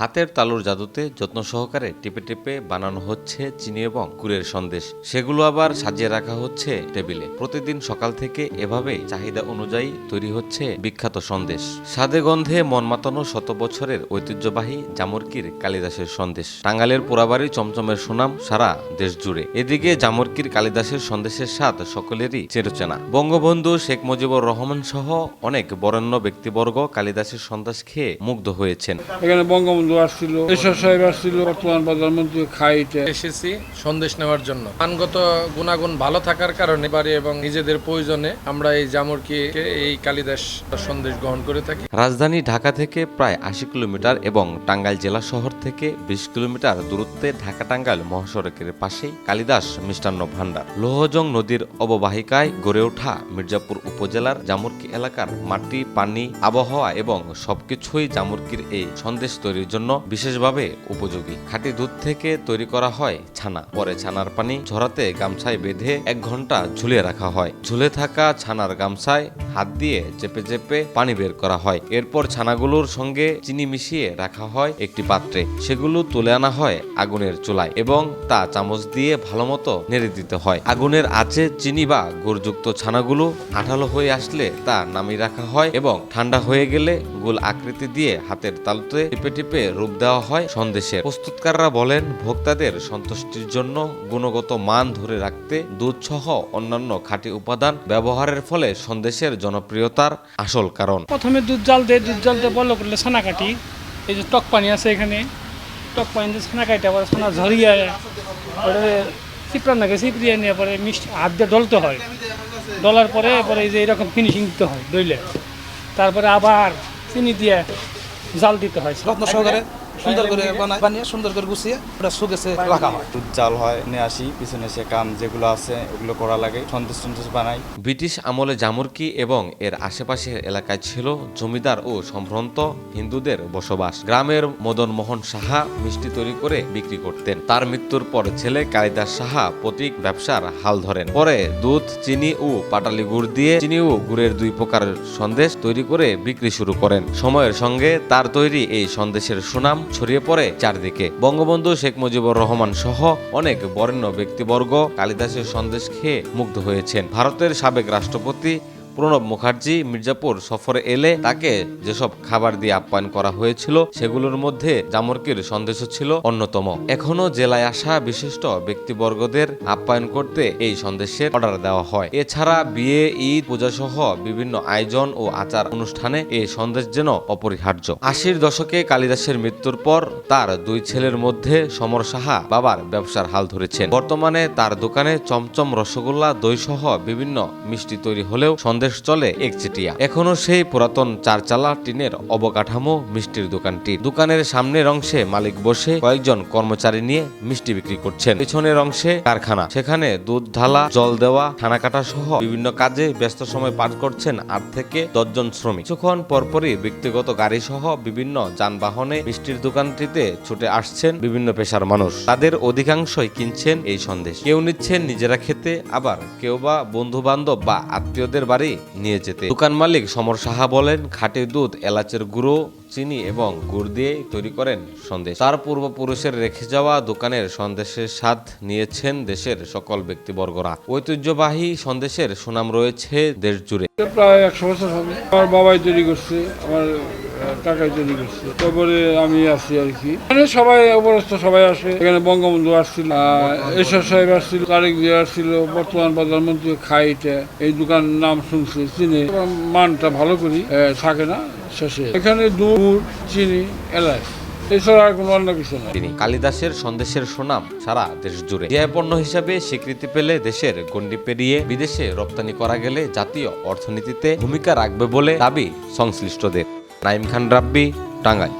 হাতের তালুর জাদুতে যত্ন সহকারে টিপে টিপে বানানো হচ্ছে চিনি এবং গুড়ের সন্দেশ। সেগুলো আবার সাজিয়ে রাখা হচ্ছে টেবিলে। প্রতিদিন সকাল থেকে এভাবেই চাহিদা অনুযায়ী তৈরি হচ্ছে বিখ্যাত সন্দেশ। স্বাদে গন্ধে মন মাতানো শত বছরের ঐতিহ্যবাহী জামরকির কালিদাসের সন্দেশ। টাঙ্গালের পোড়াবাড়ি চমচমের সুনাম সারা দেশ জুড়ে। এদিকে জামরকির কালিদাসের সন্দেশের স্বাদ সকলেরই চেরোচেনা বঙ্গবন্ধু শেখ মুজিবুর রহমান সহ অনেক বরেণ্য ব্যক্তিবর্গ কালিদাসের সন্দেশ খেয়ে মুগ্ধ হয়েছেন। এখানে বঙ্গবন্ধু আসছিল এরশাদ সাহেব আসছিল। বর্তমান প্রধানমন্ত্রী খাইটা এসেছি সন্দেশ নেওয়ার জন্য। মানগত গুণাগুণ ভালো থাকার কারণে বাড়ি এবং নিজেদের প্রয়োজনে আমরা এই জামুরকি এই কালিদাস সন্দেশ গ্রহণ করে থাকি। রাজধানী ঢাকা থেকে প্রায় আশি কিলোমিটার এবং টাঙ্গাইল জেলা শহর থেকে বিশ কিলোমিটার দূরত্বে ঢাকা টাঙ্গাইল মহাসড়কের পাশেই কালিদাস মিষ্টান্ন ভাণ্ডার। লোহজং নদীর অববাহিকায় গড়ে ওঠা মির্জাপুর উপজেলার জামুরকি এলাকার মাটি পানি আবহাওয়া এবং সবকিছুই জামুরকির এই সন্দেশ তৈরির জন্য বিশেষভাবে উপযোগী। খাঁটি দুধ থেকে তৈরি করা হয় ছানা। পরে ছানার পানি ঝরাতে গামছায় বেঁধে এক ঘণ্টা ঝুলিয়ে রাখা হয়। ঝুলে থাকা ছানার গামছায় হাত দিয়ে চেপে চেপে পানি বের করা হয়। এরপর ছানাগুলোর সঙ্গে চিনি মিশিয়ে রাখা হয় একটি পাত্রে। সেগুলো তুলে আনা হয় আগুনের চুলায় এবং তা চামচ দিয়ে ভালোমতো নেড়ে দিতে হয়। আগুনের আঁচে চিনি বা গুড়যুক্ত ছানাগুলো আঠালো হয়ে আসলে তা নামিয়ে রাখা হয় এবং ঠান্ডা হয়ে গেলে গোল আকৃতি দিয়ে হাতের তালুতে টিপে টিপে রূপ দেওয়া হয় সন্দেশের। প্রস্তুতকাররা বলেন, ভোক্তাদের সন্তুষ্টির জন্য গুণগত মান ধরে রাখতে দুধ সহ অন্যান্য খাঁটি উপাদান ব্যবহারের ফলে সন্দেশের জনপ্রিয়তার আসল কারণ। প্রথমে দুধ জাল দিয়ে, দুধ জাল দিয়ে বলো করলে ছানা কাটি এই যে টক পানি আছে এখানে, টক পানি দিয়ে ছানা কাটি আবার ছানা ঝরিয়ে, পরে চিপড়ান নাকি চিপড়িয়ে নিয়ে পরে মিষ্টি হাত দিয়ে ডলতে হয়। ডলার পরে পরে এই যে এরকম ফিনিশিং দিতে হয় দইলে। তারপরে আবার চিনি দিয়ে জাল দিতে হয়। যত্ন সহকারে? সুন্দর করে বানায়। বানিয়ে সুন্দর করে গুছিয়ে ওটা শুকেছে রাখা হয়। দুধ চাল হয় নিয়ে আসি পিছনে সে কাম যেগুলো আছে ওগুলো করা লাগে সন্দেশ সন্দেশ বানাই। ব্রিটিশ আমলে জামুরকি এবং এর আশেপাশের এলাকায় ছিল জমিদার ও সম্ভ্রান্ত হিন্দুদের বসবাস। গ্রামের মদন মোহন সাহা মিষ্টি তৈরি করে বিক্রি করতেন। তার মৃত্যুর পর ছেলে কালিদাস সাহা প্রতীক ব্যবসার হাল ধরেন। পরে দুধ চিনি ও পাটালি গুড় দিয়ে চিনি ও গুড়ের দুই প্রকার সন্দেশ তৈরি করে বিক্রি শুরু করেন। সময়ের সঙ্গে তার তৈরি এই সন্দেশের সুনাম ছড়িয়ে পড়ে চারদিকে। বঙ্গবন্ধু শেখ মুজিবুর রহমান সহ অনেক বরেণ্য ব্যক্তিবর্গ কালিদাসের সন্দেশ খেয়ে মুগ্ধ হয়েছেন। ভারতের সাবেক রাষ্ট্রপতি প্রণব মুখার্জি মির্জাপুর সফরে এলে তাকে যেসব খাবার দিয়ে আপ্যায়ন করা হয়েছিল, সেগুলোর মধ্যে জামরকির সন্দেশও ছিল অন্যতম। এখনও জেলায় আসা বিশিষ্ট ব্যক্তিবর্গদের আপ্যায়ন করতে এই সন্দেশের অর্ডার দেওয়া হয়। এছাড়া বিয়ে, ঈদ পূজা সহ বিভিন্ন আয়োজন ও আচার অনুষ্ঠানে এই সন্দেশ যেন অপরিহার্য। আশির দশকে কালিদাসের মৃত্যুর পর তার দুই ছেলের মধ্যে সমর সাহা বাবার ব্যবসার হাল ধরেছেন। বর্তমানে তার দোকানে চমচম রসগোল্লা দই সহ বিভিন্ন মিষ্টি তৈরি হলেও সন্দেশ চলে একচেটিয়া। এখনও সেই পুরাতন চারচালা টিনের অবকাঠামো মিষ্টির দোকানটি দোকানের সামনের অংশে মালিক বসে কয়েকজন কর্মচারী নিয়ে মিষ্টি বিক্রি করছেন। পেছনের অংশে কারখানা। সেখানে দুধ ঢালা, জল দেওয়া খানা কাটা সহ বিভিন্ন কাজে ব্যস্ত সময় পার করছেন আট থেকে দশজন শ্রমিক। কিছুক্ষণ পরপরই ব্যক্তিগত গাড়ি সহ বিভিন্ন যানবাহনে মিষ্টির দোকানটিতে ছুটে আসছেন বিভিন্ন পেশার মানুষ। তাদের অধিকাংশই কিনছেন এই সন্দেশ। কেউ নিচ্ছেন নিজেরা খেতে, আবার কেউ বা বন্ধু বান্ধব বা আত্মীয়দের বাড়ি নিয়ে যেতে। দোকান মালিক সমর সাহা বলেন, খাঁটি দুধ, এলাচের গুঁড়ো, চিনি এবং গুড় দিয়ে তৈরি করেন সন্দেশ। তার পূর্বপুরুষের রেখে যাওয়া দোকানের সন্দেশের স্বাদ নিয়েছেন দেশের সকল ব্যক্তিবর্গরা। ঐতিহ্যবাহী সন্দেশের সুনাম রয়েছে দেশ জুড়ে প্রায় একশো বছর হবে। আমার বাবাই তৈরি করছে, আমার কাকাই তৈরি করছে। তারপরে আমি আছি আর কি। এখানে সবাই অবরস্থ সবাই আসে। এখানে বঙ্গবন্ধু আসছিল এরশাদ সাহেব আসছিল, তারেক জিয়া আসছিল, বর্তমান প্রধানমন্ত্রী খাইটা, এই দোকান নাম শুনছে, চিনে। মানটা ভালো করি থাকে না, শেষে। এখানে দুধ, চিনি, এলাচ তিনি কালিদাসের সন্দেশের সুনাম সারা দেশ জুড়ে। জিআই পণ্য হিসাবে স্বীকৃতি পেলে দেশের গণ্ডি পেরিয়ে বিদেশে রপ্তানি করা গেলে জাতীয় অর্থনীতিতে ভূমিকা রাখবে বলে দাবি সংশ্লিষ্টদের। নাইম খান রাব্বি টাঙ্গাইল।